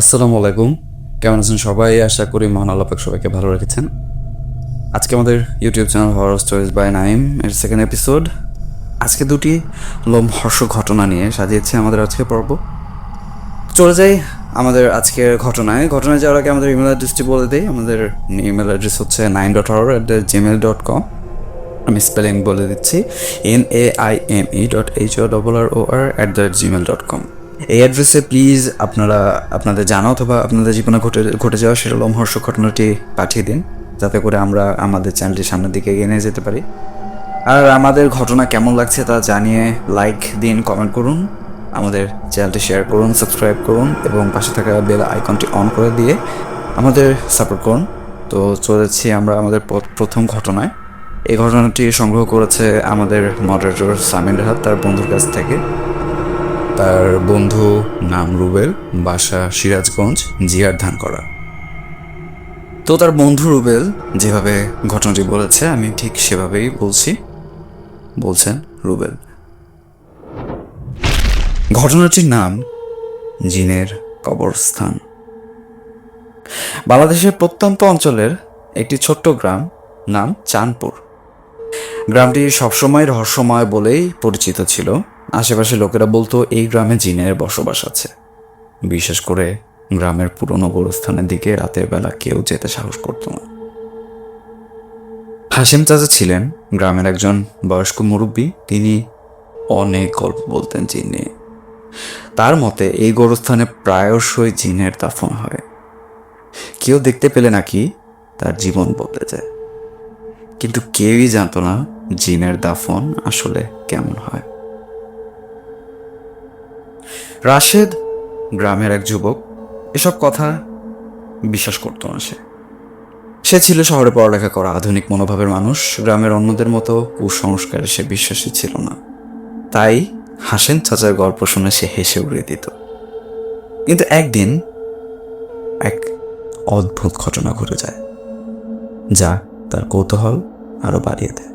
আসসালামু আলাইকুম। কেমন আছেন সবাই? আশা করি মহান আল্লাপাক সবাইকে ভালো রেখেছেন। আজকে আমাদের YouTube channel horror stories by Naim এর সেকেন্ড এপিসোড আজকে দুটি লোমহর্ষ ঘটনা নিয়ে সাজিয়েছে আমাদের আজকে পর্ব। চলে যাই আমাদের আজকের ঘটনায়। ঘটনায় যাওয়ার আগে আমাদের ইমেল অ্যাড্রেসটি বলে দিই। আমাদের ইমেল অ্যাড্রেস হচ্ছে Naim dot horror at the Gmail dot com আমি স্পেলিং বলে দিচ্ছি। N A I M E dot H O double R O R at the Gmail dot com এই অ্যাড্রেসে প্লিজ আপনারা, আপনাদের জানা অথবা আপনাদের জীবনে ঘটে ঘটে যাওয়া সেটা লোমহর্ষ ঘটনাটি পাঠিয়ে দিন, যাতে করে আমরা আমাদের চ্যানেলটি সামনের দিকে এগিয়ে নিয়ে যেতে পারি। আর আমাদের ঘটনা কেমন লাগছে তা জানিয়ে লাইক দিন কমেন্ট করুন, আমাদের চ্যানেলটি শেয়ার করুন সাবস্ক্রাইব করুন, এবং পাশে থাকা বেল আইকনটি অন করে দিয়ে আমাদের সাপোর্ট করুন। তো চলেছি আমরা আমাদের প্রথম ঘটনায়। এই ঘটনাটি সংগ্রহ করেছে আমাদের মডারেটর সামিন রাহাত, তার বন্ধুর কাছ থেকে। তার বন্ধু নাম রুবেল, বাসা সিরাজগঞ্জ, জিয়ার ধান করা তো তার বন্ধু রুবেল যেভাবে ঘটনাটি বলেছে, আমি ঠিক সেভাবেই বলছি। বলছেন রুবেল। ঘটনাটির নাম জিনের কবরস্থান। বাংলাদেশের প্রত্যন্ত অঞ্চলের একটি ছোট্ট গ্রাম, নাম চাঁদপুর। গ্রামটি সবসময় রহস্যময় বলেই পরিচিত ছিল। আশেপাশে লোকেরা বলতো, এই গ্রামে জিনের বসবাস আছে। বিশেষ করে গ্রামের পুরনো গোরস্থানের দিকে রাতের বেলা কেউ যেতে সাহস করতো না। হাসিম চাচা ছিলেন গ্রামের একজন বয়স্ক মুরব্বী। তিনি অনেক গল্প বলতেন জিন। নিয়ে তার মতে, এই গোরস্থানে প্রায়শই জিনের দাফন হয়। কেউ দেখতে পেলে নাকি তার জীবন বদলে যায়। কিন্তু কেউই জানতো না জিনের দাফন আসলে কেমন হয়। রাশেদ গ্রামের এক যুবক এসব কথা বিশ্বাস করতো না সে। সে ছিল শহরে পড়ালেখা করা আধুনিক মনোভাবের মানুষ। গ্রামের অন্যদের মতো কুসংস্কারে সে বিশ্বাসী ছিল না। তাই হাসেন চাচার গল্প শুনে সে হেসে উড়িয়ে দিত। কিন্তু একদিন এক অদ্ভুত ঘটনা ঘটে যায়, যা তার কৌতূহল আরও বাড়িয়ে দেয়।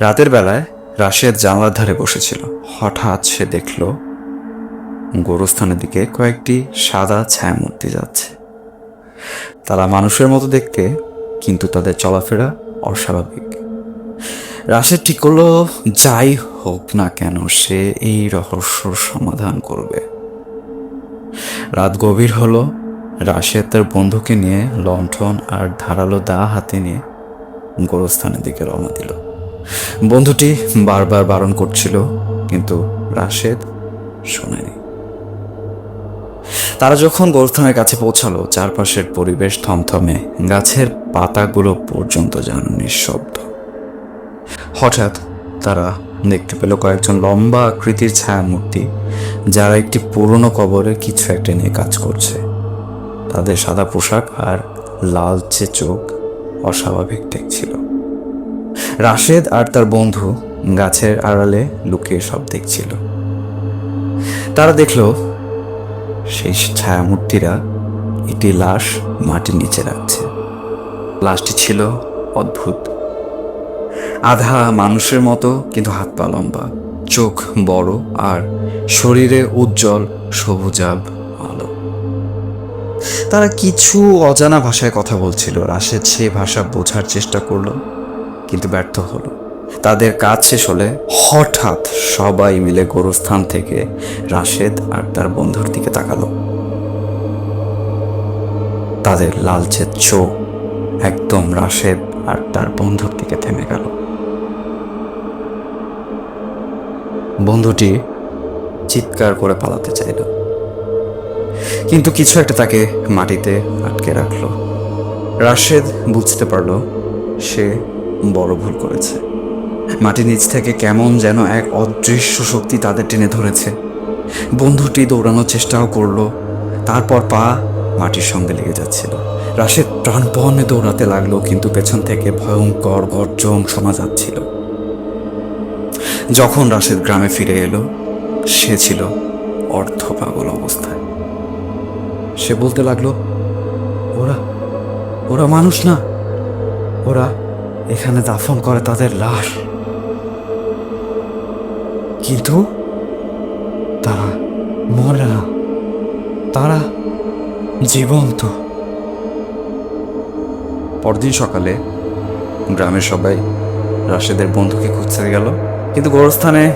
রাতের বেলায় রাশেদ জানলার ধারে বসেছিল। হঠাৎ সে দেখল গোরস্থানের দিকে কয়েকটি সাদা ছায়ামূর্তি যাচ্ছে। তারা মানুষের মতো দেখতে, কিন্তু তাদের চলাফেরা অস্বাভাবিক। রাশেদ ঠিক করল, যাই হোক না কেন, সে এই রহস্যর সমাধান করবে। রাত গভীর হলো। রাশেদ তার বন্ধুকে নিয়ে লণ্ঠন আর ধারালো দা হাতে নিয়ে গোরস্থানের দিকে রওনা দিল। বন্ধুটি বারবার বারণ করছিল, কিন্তু রাশেদ শোনেনি। তারা যখন গোরস্থানের কাছে পৌঁছালো, চারপাশের পরিবেশ থমথমে, গাছের পাতাগুলো পর্যন্ত যেন নিঃশব্দ। হঠাৎ তারা দেখতে পেল কয়েকজন লম্বা আকৃতির ছায়ামূর্তি, যারা একটি পুরনো কবরে কিছু একটা নিয়ে কাজ করছে। তাদের সাদা পোশাক আর লালচে চোখ অস্বাভাবিক ছিল রাশেদ আর তার বন্ধু গাছের আড়ালে লুকিয়ে সব দেখছিল। তারা দেখল সেই ছায়ামূর্তিরা একটি লাশ মাটির নিচে রাখছে। লাশটি ছিল অদ্ভুত। আধা মানুষের মতো, কিন্তু হাত পা লম্বা, চোখ বড় আর শরীরে উজ্জ্বল সবুজাব আলো। তারা কিছু অজানা ভাষায় কথা বলছিল। রাশেদ সে ভাষা বোঝার চেষ্টা করল, কিন্তু ব্যর্থ হলো। তাদের কাজ শেষ হলে হঠাৎ সবাই মিলে গোরস্থান থেকে রাশেদ আর তার বন্ধুর দিকে তাকালো। তাদের লালচে চোখ একদম রাশেদ আর তার বন্ধুর দিকে থেমে গেল। বন্ধুটি চিৎকার করে পালাতে চাইল। কিন্তু কিছু একটা তাকে মাটিতে আটকে রাখল। রাশেদ বুঝতে পারল সে বড় ভুল করেছে। মাটির নিচ থেকে কেমন যেন এক অদৃশ্য শক্তি তাদের টেনে ধরেছে। বন্ধুটি দৌড়ানোর চেষ্টাও করল। তারপর পা মাটির সঙ্গে লেগে যাচ্ছিল। রাশেদ প্রাণপণে দৌড়াতে লাগল, কিন্তু পেছন থেকে ভয়ঙ্কর গর্জন শোনা যাচ্ছিল। যখন রাশেদ গ্রামে ফিরে এলো, সে ছিল অর্ধ পাগল অবস্থায়। সে বলতে লাগল, ওরা ওরা মানুষ না। ওরা এখানে দাফন করে তাদের লাশ। কিন্তু তারা মরে। না তারা জীবন্ত। পরদিন সকালে গ্রামের সবাই রাশেদের বন্ধুকে খুঁজতে গেল, কিন্তু গোরস্থানে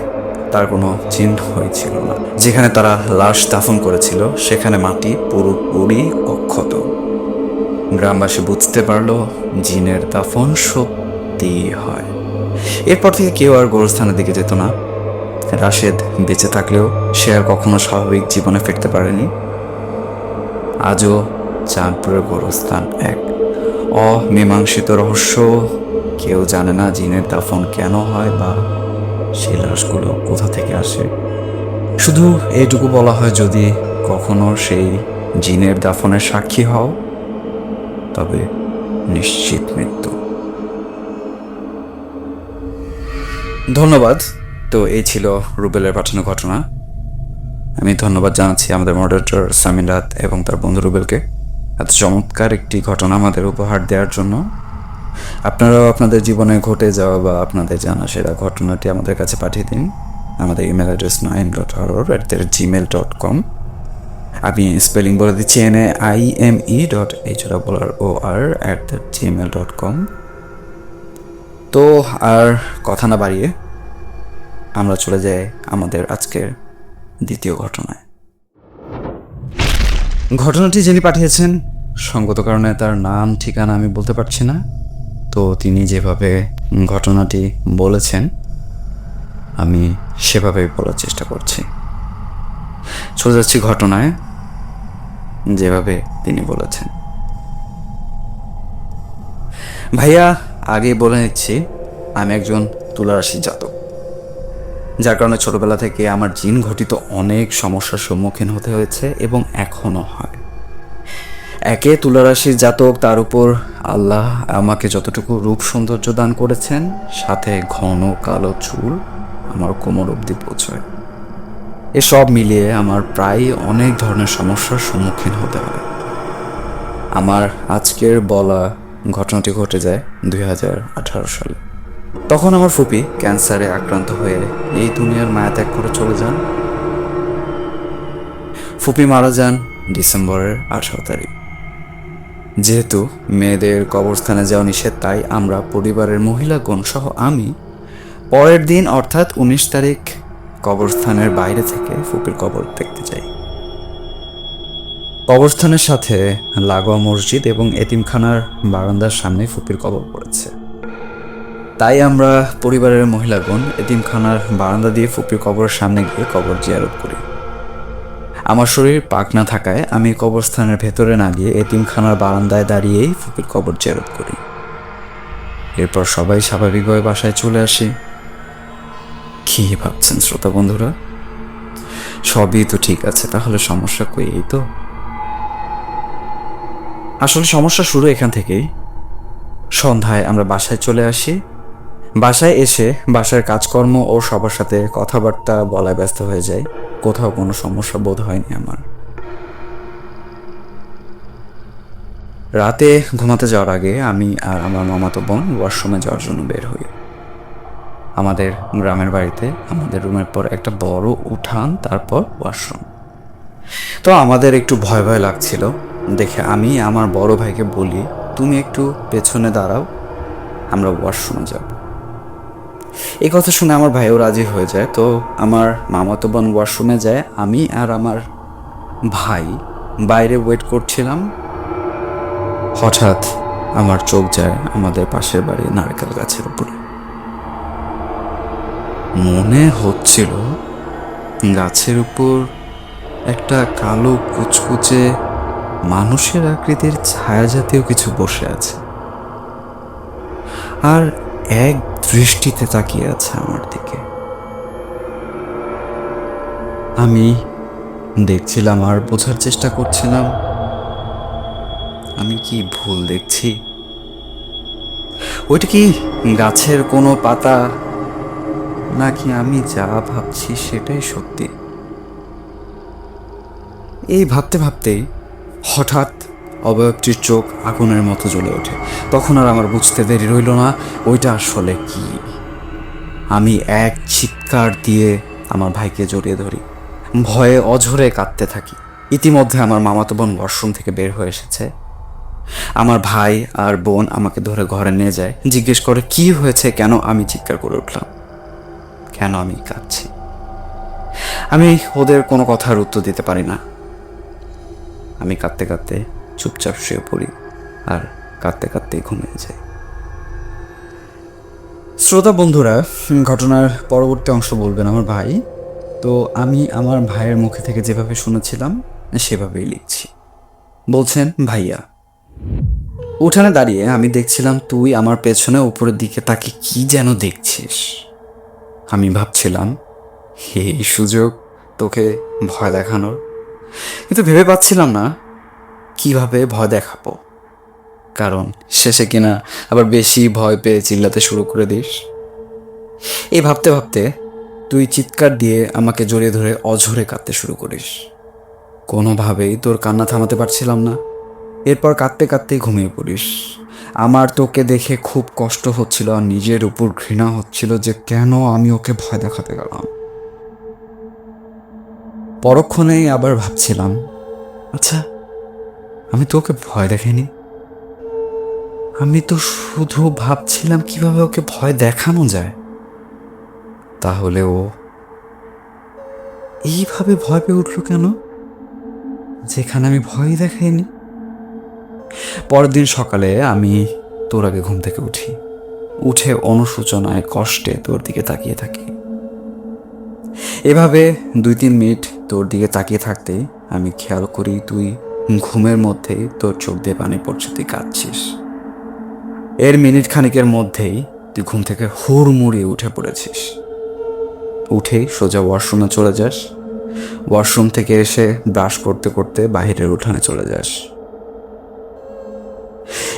তার কোনো চিহ্নই ছিল না। যেখানে তারা লাশ দাফন করেছিল, সেখানে মাটি পুরোপুরি অক্ষত। গ্রামবাসী বুঝতে পারল জিনের দাফন সত্যি হয়। এরপর থেকে কেউ আর গোরস্থানের দিকে যেত না। রাশেদ বেঁচে থাকলেও সে আর কখনো স্বাভাবিক জীবনে ফিরতে পারেনি। আজও চাঁদপুরের গোরস্থান এক। অমীমাংসিত রহস্য, কেউ জানে না জিনের দাফন কেন হয় বা সেই লাশগুলো কোথা থেকে আসে। শুধু এইটুকু বলা হয়, যদি কখনো সেই জিনের দাফনের সাক্ষী হও, তবে নিশ্চিত মৃত্যু। ধন্যবাদ। তো এই ছিল রুবেলের পাঠানো ঘটনা। আমি ধন্যবাদ জানাচ্ছি আমাদের মডারেটর সামিন রাত এবং তার বন্ধু রুবেলকে। এত চমৎকার একটি ঘটনা আমাদের উপহার দেওয়ার জন্য। আপনারাও আপনাদের জীবনে ঘটে যাওয়া বা আপনাদের জানা সেরা ঘটনাটি আমাদের কাছে পাঠিয়ে দিন। আমাদের email address Naim dot horror at the Gmail dot com আমি স্পেলিং বলে দিচ্ছি N A I M E dot H double O R at the Gmail dot com তো আর কথা না বাড়িয়ে আমরা চলে যাই আমাদের আজকের দ্বিতীয় ঘটনায়। ঘটনাটি যিনি পাঠিয়েছেন, সঙ্গত কারণে তার নাম, ঠিকানা আমি বলতে পারছি না। তো তিনি যেভাবে ঘটনাটি বলেছেন, আমি সেভাবেই বলার চেষ্টা করছি। চলে যাচ্ছি ঘটনায়, যেভাবে তিনি বলেছেন। ভাইয়া আগে বলে নিচ্ছি, আমি একজন তুলারাশি জাতক। যার কারণে ছোটবেলা থেকে আমার জিন ঘটিত অনেক সমস্যার সম্মুখীন হতে হয়েছে এবং এখনও হয়। একে তুলারাশির জাতক, তার উপর আল্লাহ আমাকে যতটুকু রূপ সৌন্দর্য দান করেছেন, সাথে ঘন কালো চুল আমার কোমর অবধি পৌঁছয়। এসব মিলিয়ে আমার প্রায় অনেক ধরনের সমস্যার সম্মুখীন হতে হয়। আমার আজকের বলা ঘটনাটি ঘটে যায় দুই হাজার আঠারো সালে। তখন আমার ফুপি ক্যান্সারে আক্রান্ত হয়ে এই দুনিয়ার মায়া ত্যাগ করে চলে যান। ফুপি মারা যান ডিসেম্বরের আঠারো তারিখ। যেহেতু মেয়েদের কবরস্থানে যাওয়া নিষেধ, তাই আমরা পরিবারের মহিলাগণ সহ আমি পরের দিন, অর্থাৎ উনিশ তারিখ, কবরস্থানের বাইরে থেকে ফুপির কবর দেখতে যাই। কবরস্থানের সাথে লাগোয়া মসজিদ এবং এতিমখানার বারান্দার সামনে ফুপির কবর পড়েছে। তাই আমরা পরিবারের মহিলাগণ এতিমখানার বারান্দা দিয়ে ফুপির কবরের সামনে গিয়ে কবর জিয়ারত করি। আমার শরীর পাক না থাকায় আমি কবরস্থানের ভেতরে না গিয়ে এতিমখানার বারান্দায় দাঁড়িয়েই ফুপির কবর জিয়ারত করি। এরপর সবাই স্বাভাবিকভাবে বাসায় চলে আসি। কি ভাবছেন শ্রোতা বন্ধুরা? সবই তো ঠিক আছে, তাহলে সমস্যা কই এই তো? আসলে সমস্যা শুরু এখান থেকেই। সন্ধ্যায় আমরা বাসায় চলে আসি। বাসায় এসে বাসার কাজকর্ম ও সবার সাথে কথাবার্তা বলায় ব্যস্ত হয়ে যায় কোথাও কোনো সমস্যা বোধ হয়নি আমার। রাতে ঘুমাতে যাওয়ার আগে আমি আর আমার মামাতো বোন ওয়াশরুমে যাওয়ার জন্য বের হই। আমাদের গ্রামের বাড়িতে, আমাদের রুমের পর একটা বড় উঠান, তারপর ওয়াশরুম। তো আমাদের একটু ভয় ভয় লাগছিল। দেখে আমি আমার বড় ভাইকে বলি, তুমি একটু পেছনে দাঁড়াও, আমরা ওয়াশরুমে যাব। এই কথা শুনে আমার ভাইও রাজি হয়ে যায়। তো আমার মামাতো বোন ওয়াশরুমে যায়, আমি আর আমার ভাই বাইরে ওয়েট করছিলাম। হঠাৎ আমার চোখ যায় আমাদের পাশের বাড়ি নারকেল গাছের উপরে। মনে হচ্ছিল গাছের উপর একটা কালো কুচকুচে মানুষের আকৃতির ছায়া জাতীয় কিছু বসে আছে। আর এক দৃষ্টিতে তাকিয়ে আছে আমার দিকে। আমি দেখছিলাম আর বোঝার চেষ্টা করছিলাম। আমি কি ভুল দেখছি? ওইটা কি গাছের কোনো পাতা? নাকি আমি যা ভাবছি সেটাই সত্যি? এই ভাবতে ভাবতেই হঠাৎ অবয়বটির চোখ আগুনের মতো জ্বলে ওঠে। তখন আর আমার বুঝতে দেরি রইল না, ওইটা আসলে কি? আমি এক চিৎকার দিয়ে আমার ভাইকে জড়িয়ে ধরি। ভয়ে অঝরে কাঁদতে থাকি। ইতিমধ্যে আমার মামাতো বোন ওয়াশরুম থেকে বের হয়ে এসেছে। আমার ভাই আর বোন আমাকে ধরে ঘরে নিয়ে যায়। জিজ্ঞেস করে, কি হয়েছে? কেন আমি চিৎকার করে উঠলাম? কেন আমি কাঁদছি? আমি ওদের কোনো কথার উত্তর দিতে পারি না। আমি কাঁদতে কাঁদতে চুপচাপ শুয়ে পড়ি। আর কাঁদতে কাঁদতেই ঘুমিয়ে যায়। শ্রোতা বন্ধুরা, ঘটনার পরবর্তী অংশ বলবেন আমার ভাই। তো আমি আমার ভাইয়ের মুখে থেকে যেভাবে শুনেছিলাম, সেভাবেই লিখছি। বলছেন, ভাইয়া, উঠানে দাঁড়িয়ে আমি দেখছিলাম তুই আমার পেছনে উপরের দিকে তাকে কি যেন দেখছিস। আমি ভাবছিলাম, হে সুযোগ তোকে ভয় দেখানোর? কিন্তু ভেবে পাচ্ছিলাম না, কীভাবে ভয় দেখাবো? কারণ শেষে কিনা আবার বেশি ভয় পেয়ে চিল্লাতে শুরু করে দিস। এই ভাবতে ভাবতে তুই চিৎকার দিয়ে আমাকে জড়িয়ে ধরে অঝরে কাঁদতে শুরু করিস। কোনোভাবেই তোর কান্না থামাতে পারছিলাম না। এরপর কাঁদতে কাঁদতেই ঘুমিয়ে পড়িস। আমার তোকে দেখে খুব কষ্ট হচ্ছিল আর নিজের উপর ঘৃণা হচ্ছিল যে কেন আমি ওকে ভয় দেখাতে গেলাম। পরক্ষণেই আবার ভাবছিলাম আচ্ছা আমি তো ওকে ভয় দেখাইনি? আমি তো শুধু ভাবছিলাম কীভাবে ওকে ভয় দেখানো যায়। তাহলে ও এইভাবে ভয় পেয়ে উঠল কেন? যেখানে আমি ভয় দেখাইনি। পরের দিন সকালে আমি তোর আগে ঘুম থেকে উঠি। উঠে অনুশোচনায় কষ্টে তোর দিকে তাকিয়ে থাকি। এভাবে দুই তিন মিনিট তোর দিকে তাকিয়ে থাকতেই আমি খেয়াল করি তুই ঘুমের মধ্যেই তোর চোখ দিয়ে পানি পড়ছে, তুই কাঁদছিস। এর মিনিট খানিকের মধ্যেই তুই ঘুম থেকে হুড়মুড়িয়ে উঠে পড়েছিস। উঠেই সোজা ওয়াশরুমে চলে যাস। ওয়াশরুম থেকে এসে ব্রাশ করতে করতে বাহিরের উঠানে চলে যাস।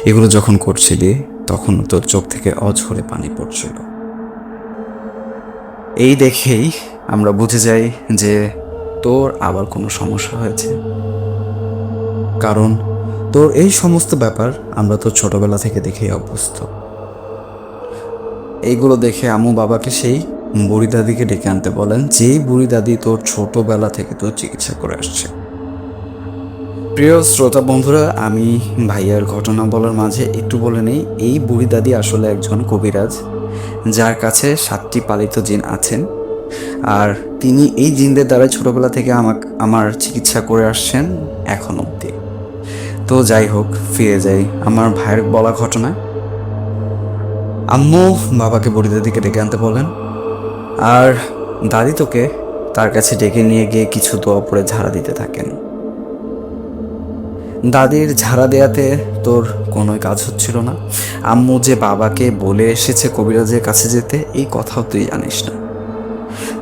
এগুলো যখন করছিলি, তখন তোর চোখ থেকে অঝরে পানি পড়ছিল। এই দেখেই আমরা বুঝে যাই যে তোর আবার কোনো সমস্যা হয়েছে। কারণ তোর এই সমস্ত ব্যাপার আমরা তো ছোটবেলা থেকে দেখেই অভ্যস্ত। এইগুলো দেখে আমু বাবাকে সেই বুড়ি দাদিকে ডেকে আনতে বলেন, যেই বুড়ি দাদি তোর ছোটবেলা থেকে তোর চিকিৎসা করে আসছে। প্রিয় শ্রোতা বন্ধুরা, আমি ভাইয়ার ঘটনা বলার মাঝে একটু বলে নেই, এই বুড়ি দাদি আসলে একজন কবিরাজ, যার কাছে সাতটি পালিত জিন আছেন। আর তিনি এই জিনদের দ্বারা ছোটবেলা থেকে আমাকে আমার চিকিৎসা করে আসছেন এখন অবধি। তো যাই হোক, ফিরে যাই। আমার ভাইয়ের বলা ঘটনায় আম্মু বাবাকে বুড়ি দাদিকে ডেকে আনতে বলেন আর দাদি তোকে তার কাছে ডেকে নিয়ে গিয়ে কিছু দোয়া পরে ঝাড়া দিতে থাকেন। দাদির ঝাড়া দেয়াতে তোর কোনো কাজ হচ্ছিল না। আম্মু যে বাবাকে বলে এসেছে কবিরাজের কাছে যেতে, এই কথাও তুই জানিস না।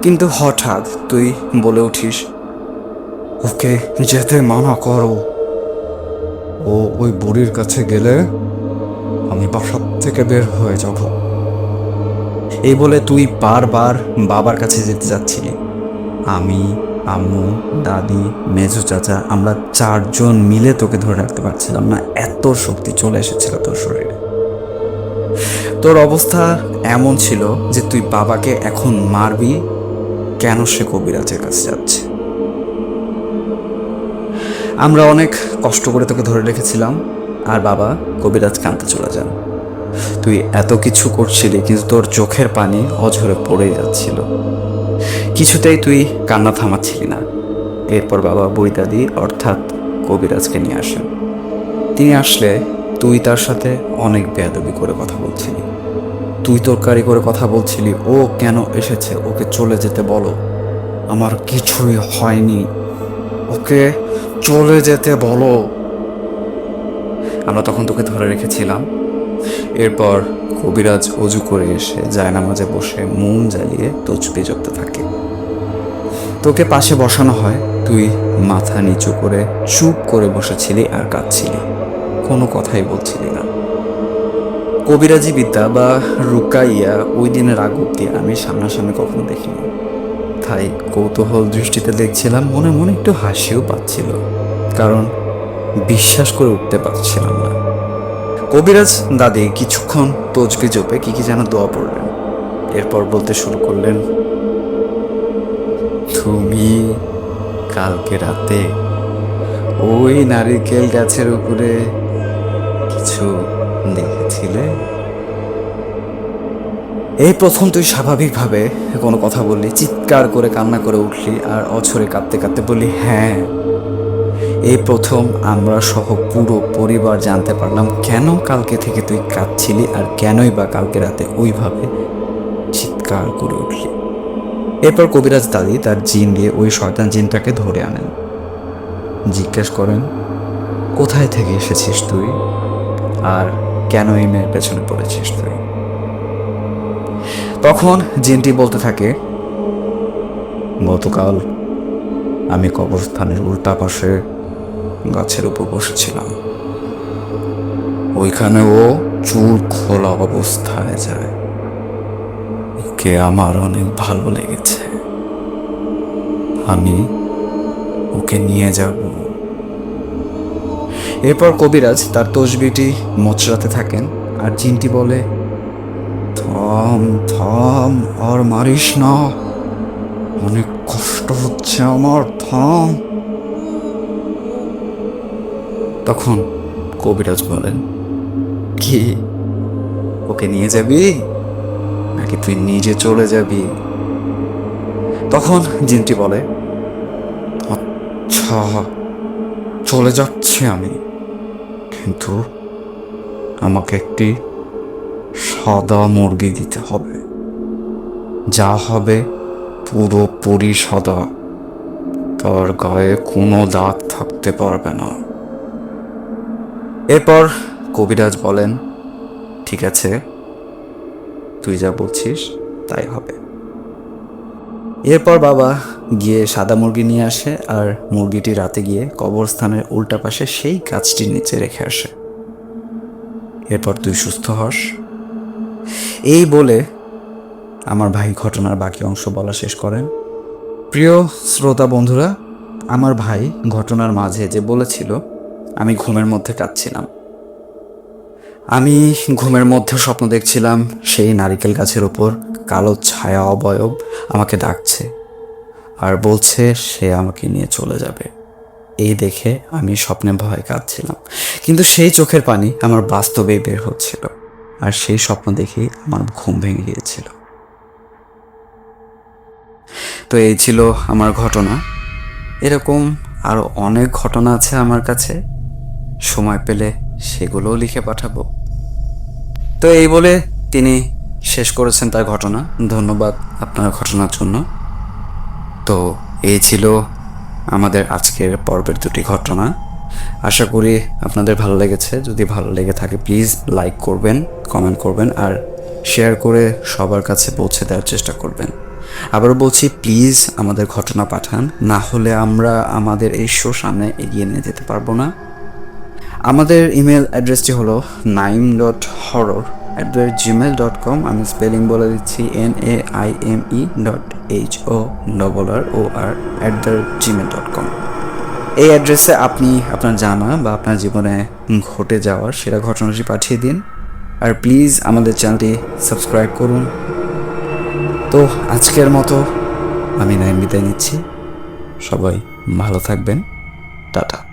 কিন্তু হঠাৎ তুই বলে উঠিস, ওকে যেতে মানা করো। ও ওই বুড়ির কাছে গেলে আমি বাসার থেকে বের হয়ে যাব। এই বলে তুই বারবার বাবার কাছে যেতে যাচ্ছিলি। আমি, আম্মু, দাদি, মেজো চাচা, আমরা চারজন মিলে তোকে ধরে রাখতে পারছিলাম না। এত শক্তি চলে এসেছিল তোর শরীরে। তোর অবস্থা এমন ছিল যে তুই বাবাকে এখন মারবি, কেন সে কবিরাজের কাছে যাচ্ছে? আমরা অনেক কষ্ট করে তোকে ধরে রেখেছিলাম। আর বাবা, কবিরাজ কানতে চলে যান। তুই এত কিছু করছিলি, কিন্তু তোর চোখের পানি অঝরে পড়ে যাচ্ছিল। কিছুতেই তুই কান্না থামাচ্ছিলি না। এরপর বাবা বৈদাদি, অর্থাৎ কবিরাজকে নিয়ে আসেন। তিনি আসলে তুই তার সাথে অনেক বেয়াদবি করে কথা বলছিলি। তুই তরকারি করে কথা বলছিলি, ও কেন এসেছে? ওকে চলে যেতে বলো। আমার কিছুই হয়নি। ওকে চলে যেতে বলো। আমরা তখন তোকে ধরে রেখেছিলাম। এরপর কবিরাজ অজু করে এসে যায় জায়নামাজে বসে মোম জ্বালিয়ে তচবি জপতে থাকে। তোকে পাশে বসানো হয়। তুই মাথা নিচু করে চুপ করে বসেছিলি আর কাঁদছিলি। কোনো কথাই বলছিলি না। কবিরাজি বিদ্যা বা রুকাইয়া ওই দিনের আগ অব্দি আমি সামনাসামনি কখনো দেখিনি। তাই কৌতূহল দৃষ্টিতে দেখছিলাম, মনে মনে একটু হাসিও পাচ্ছিল, কারণ বিশ্বাস করে উঠতে পারছিলাম না। কবিরাজ দাদি কিছুক্ষণ তজবি জপে কি কি যেন দোয়া পড়লেন, এরপর বলতে শুরু করলেন, তুমি কালকে রাতে ওই নারিকেল গাছের উপরে কিছু এই প্রথম তুই স্বাভাবিকভাবে কোনো কথা বললি, চিৎকার করে কান্না করে উঠলি আর অছরে কাঁদতে কাঁদতে বললি হ্যাঁ এই প্রথম আমরা সহ পুরো পরিবার জানতে পারলাম কেন কালকে থেকে তুই কাঁদছিলি আর কেনই বা কালকে রাতে ওইভাবে চিৎকার করে উঠলি। এরপর কবিরাজ দাদি তার জিন দিয়ে ওই শয়তান জিনটাকে ধরে আনেন। জিজ্ঞেস করেন, কোথায় থেকে এসেছিস তুই? আর কেন এই মেয়ের পেছনে পড়েছিস তুই? তখন জিনটি বলতে থাকে, গতকাল আমি কবরস্থানের উল্টা পাশে গাছের উপর বসেছিলাম। ওইখানে ও চুল খোলা অবস্থায় যায়। ওকে আমার অনেক ভালো লেগেছে। আমি ওকে নিয়ে যাব। এরপর কবিরাজ তার তসবিটি মোচড়াতে থাকেন আর জিনটি বলে থাম থাম, আর মারিস না। অনেক কষ্ট হচ্ছে আমার, থাম। তখন কবিরাজ বলেন, কি? ওকে নিয়ে যাবি? নাকি তুই নিজে চলে যাবি? তখন জিনটি বলে আচ্ছা চলে যাচ্ছি আমি। কিন্তু আমাকে একটি সাদা মুরগি দিতে হবে। যা হবে পুরোপুরি সাদা। তার গায়ে কোনো দাগ থাকতে পারবে না। এরপর কবিরাজ বলেন, ঠিক আছে, তুই যা বলছিস তাই হবে। এরপর বাবা গিয়ে সাদা মুরগি নিয়ে আসে আর মুরগিটি রাতে গিয়ে কবরস্থানের উল্টা পাশে সেই গাছটির নিচে রেখে আসে। এরপর তুই সুস্থ হস। এই বলে আমার ভাই ঘটনার বাকি অংশ বলা শেষ করেন। প্রিয় শ্রোতা বন্ধুরা, আমার ভাই ঘটনার মাঝে যে বলেছিল, আমি ঘুমের মধ্যে কাঁদছিলাম। আমি ঘুমের মধ্যে স্বপ্ন দেখছিলাম, সেই নারিকেল গাছের ওপর কালো ছায়া অবয়ব আমাকে ডাকছে আর বলছে, সে আমাকে নিয়ে চলে যাবে। এই দেখে আমি স্বপ্নে ভয় কাঁদছিলাম। কিন্তু সেই চোখের পানি আমার বাস্তবেই বের হচ্ছিল। আর সেই স্বপ্ন দেখেই আমার ঘুম ভেঙে গিয়েছিল। তো এই ছিল আমার ঘটনা। এরকম আরও অনেক ঘটনা আছে আমার কাছে। সময় পেলে সেগুলোও লিখে পাঠাবো। তো এই বলে তিনি শেষ করেছেন তার ঘটনা। ধন্যবাদ আপনার ঘটনার জন্য। তো এই ছিল আমাদের আজকের পর্বের দুটি ঘটনা। আশা করি আপনাদের ভালো লেগেছে। যদি ভালো লেগে থাকে প্লিজ লাইক করবেন কমেন্ট করবেন, আর শেয়ার করে সবার কাছে পৌঁছে দেওয়ার চেষ্টা করবেন। আবারও বলছি প্লিজ আমাদের ঘটনা পাঠান। না হলে আমরা আমাদের এই শো সামনে এগিয়ে নিয়ে যেতে পারব না। আমাদের ইমেল অ্যাড্রেসটি হলো Naim dot horror at the rate Gmail dot com আমি স্পেলিং বলে দিচ্ছি N A I M E dot H O double R O R at the rate Gmail dot com এই অ্যাড্রেসে আপনি আপনার জানা বা আপনার জীবনে ঘটে যাওয়ার সেরা ঘটনাটি পাঠিয়ে দিন। আর প্লিজ আমাদের চ্যানেলটি সাবস্ক্রাইব করুন। তো আজকের মতো আমি নাইন বিদায় নিচ্ছি। সবাই ভালো থাকবেন। টাটা।